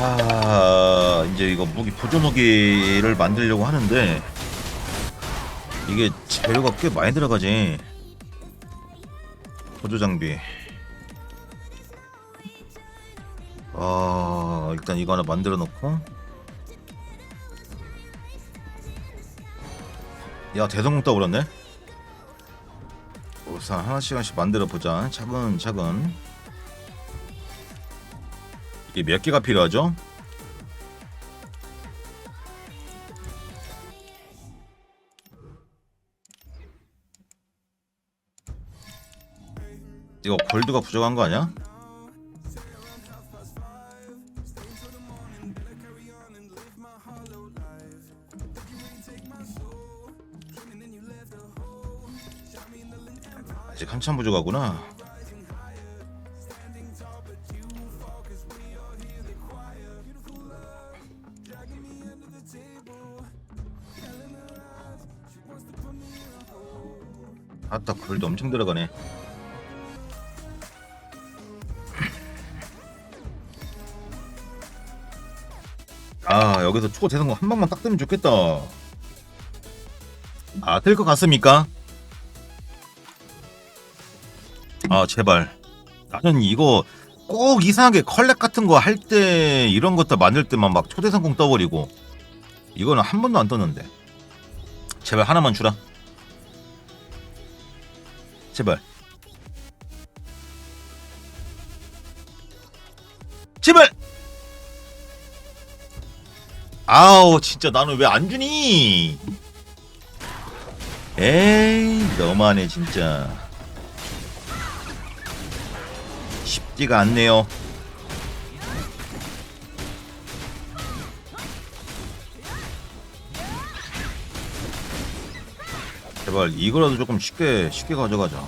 자 이제 이거 무기 보조 무기를 만들려고 하는데 이게 재료가 꽤 많이 들어가지. 보조 장비. 아 일단 이거 하나 만들어 놓고. 야 대성공 떠버렸네. 우선 하나씩 하나씩 만들어 보자. 차근차근 이게 몇 개가 필요하죠? 이거 골드가 부족한 거 아니야? 아직 한참 부족하구나. 아따 골드 엄청 들어가네. 아 여기서 초 대성공 한 방만 딱 뜨면 좋겠다. 아될것 같습니까? 아 제발. 나는 이거 꼭 이상하게 컬렉 같은 거 할 때 이런 것들 만들 때만 막 초대 성공 떠버리고 이거는 한 번도 안 떴는데 제발 하나만 주라. 제발. 제발. 아우 진짜 나는 왜 안 주니? 에이 너무하네 진짜. 쉽지가 않네요. 제발 이거라도 조금 쉽게 쉽게 가져가자.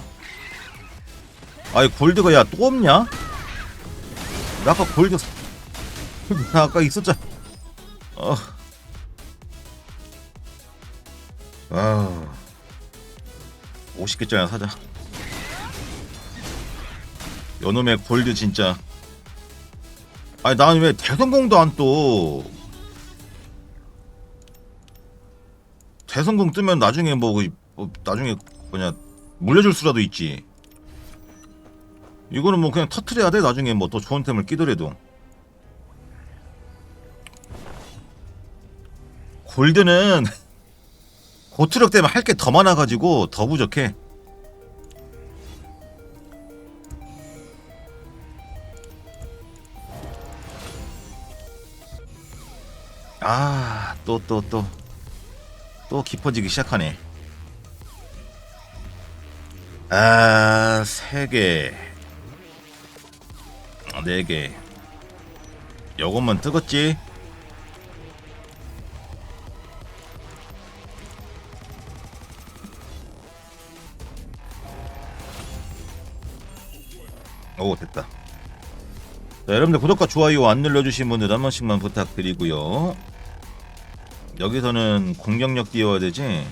아이 골드가 야 또 없냐? 나 아까 골드 사- 나 아까 있었잖아. 어. 아. 50개짜리 사자. 요놈의 골드 진짜. 아니 나는 왜 대성공도 안 떠? 대성공 뜨면 나중에 뭐, 그- 뭐 나중에 뭐냐 물려줄 수라도 있지. 이거는 뭐 그냥 터트려야 돼 나중에 뭐더 좋은 템을 끼더라도. 골드는 고투력 때문에 할 게 더 많아가지고 더 부족해. 아, 또, 또, 또. 또 깊어지기 시작하네. 아, 세 개. 아, 네 개. 요것만 뜨겠지? 오, 됐다. 자, 여러분들 구독과 좋아요 안 눌러주신 분들 한 번씩만 부탁드리고요. 여기서는 공격력 띄워야 되지.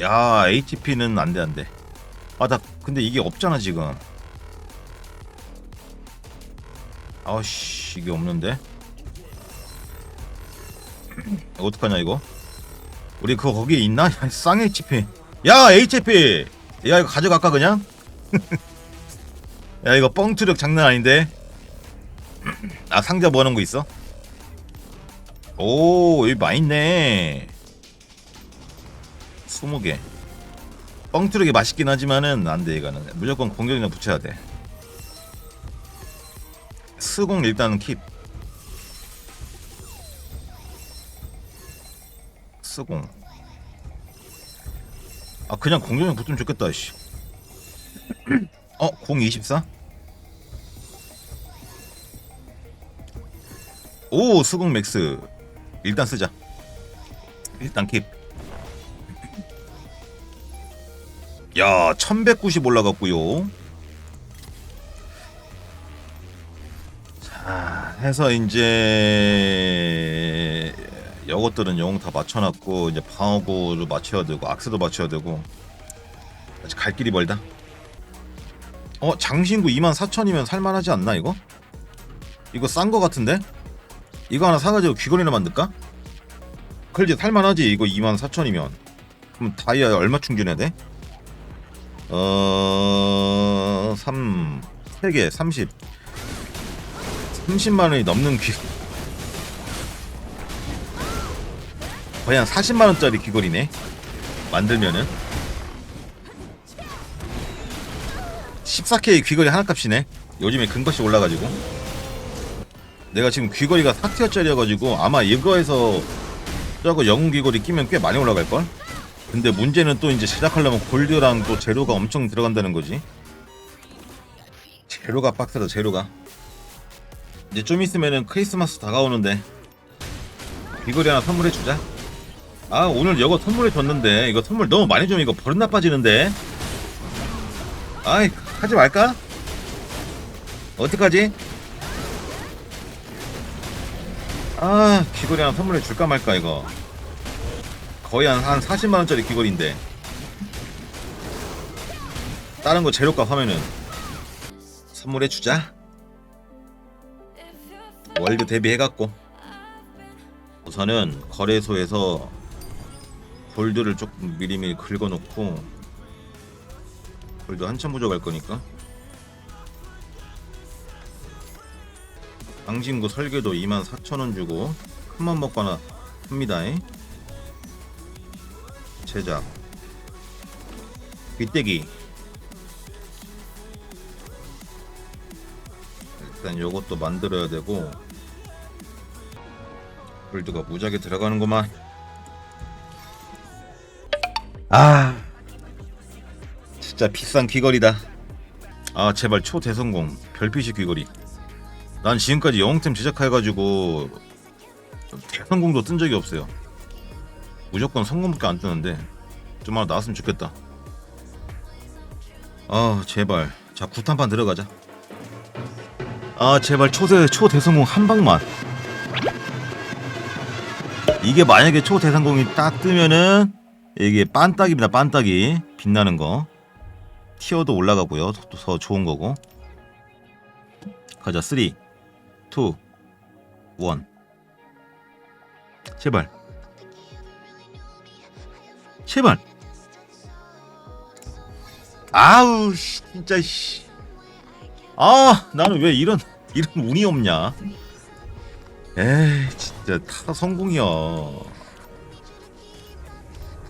야 HP는 안돼 안돼. 아 나 근데 이게 없잖아 지금. 아씨 이게 없는데. 어떡하냐 이거? 우리 그거 거기에 있나? 쌍 HP. 야 HP. 야 이거 가져갈까 그냥? 야 이거 뻥투력 장난 아닌데. 아 상자 뭐 하는 거 있어? 오 여기 많이 있네 20개. 뻥투력이 맛있긴 하지만은 안돼 이거는. 무조건 공격력 붙여야 돼. 스공 일단은 킵. 스공 아 그냥 공격력 붙으면 좋겠다 씨. 어? 공 24? 오 수공 맥스. 일단 쓰자. 일단 킵 야, 1190 올라갔고요. 자, 해서 이제 이것들은 영웅 다 맞춰놨고 이제 방어구를 맞춰야 되고 악세도 맞춰야 되고 아직 갈 길이 멀다. 어, 장신구 24,000이면 살만하지 않나 이거? 이거 싼 거 같은데? 이거 하나 사가지고 귀걸이나 만들까? 그래도 살만하지 이거 24,000이면 그럼 다이아 얼마 충전해야 돼? 어... 3... 3개 30 30만원이 넘는 귀 거의 한 40만원짜리 귀걸이네? 만들면은? 14K 귀걸이 하나 값이네? 요즘에 금값이 올라가지고. 내가 지금 귀걸이가 4티어짜리여가지고 아마 이거에서 저거 영웅 귀걸이 끼면 꽤 많이 올라갈걸? 근데 문제는 또 이제 제작하려면 골드랑 또 재료가 엄청 들어간다는 거지. 재료가 빡세다 재료가. 이제 좀 있으면은 크리스마스 다가오는데. 귀걸이 하나 선물해주자. 아 오늘 이거 선물해줬는데. 이거 선물 너무 많이 주면 이거 버릇 나빠지는데. 아이 하지 말까? 어떡하지? 아 귀걸이 하나 선물해 줄까 말까 이거 거의 한, 한 40만원짜리 귀걸이인데. 다른 거 재료값 하면은 선물해 주자. 월드 대비해갖고. 우선은 거래소에서 골드를 조금 미리미리 긁어놓고 골드 한참 부족할 거니까. 방진구 설계도 24,000원 주고 큰 맘 먹고 하나 합니다 제작 귀때기. 일단 요것도 만들어야 되고 골드가 무지하게 들어가는구만. 아 진짜 비싼 귀걸이다. 아 제발 초대성공 별빛이 귀걸이. 난 지금까지 영웅템 제작해가지고 대성공도 뜬 적이 없어요 무조건 성공밖에 안 뜨는데 좀 하나 나왔으면 좋겠다. 아 제발. 자 구탄판 들어가자. 아 제발 초대 초대성공 한 방만. 이게 만약에 초대성공이 딱 뜨면은 이게 빤딱입니다 빤딱이 빛나는 거. 티어도 올라가고요. 더, 더 좋은 거고. 가자 3 2 1 제발 제발 아우 씨, 진짜 씨. 아 나는 왜 이런 이런 운이 없냐? 에이 진짜 다 성공이야.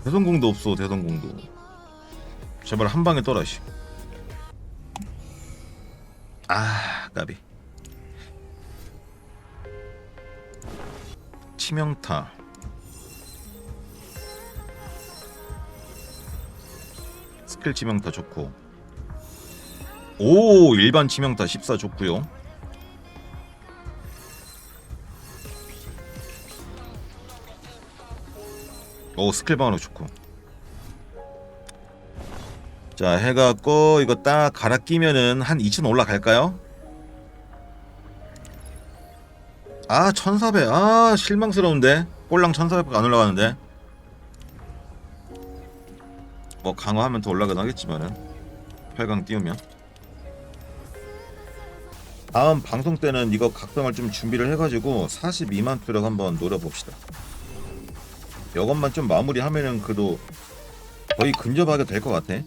대성공도 없어 대성공도. 제발 한 방에 떠라 씨. 아 까비. 치명타 스킬 치명타 좋고. 오 일반 치명타 14 좋고요. 오 스킬 방어력 좋고. 자 해갖고 이거 딱 갈아 끼면은 한 2천 올라갈까요? 아 1400. 아 실망스러운데? 꼴랑 1400안 올라가는데 뭐 강화하면 더 올라가긴 하겠지만은. 8강 띄우면. 다음 방송 때는 이거 각성을 좀 준비를 해가지고 42만 투력 한번 노려봅시다. 이것만 좀 마무리하면은 그래도 거의 근접하게 될 것 같아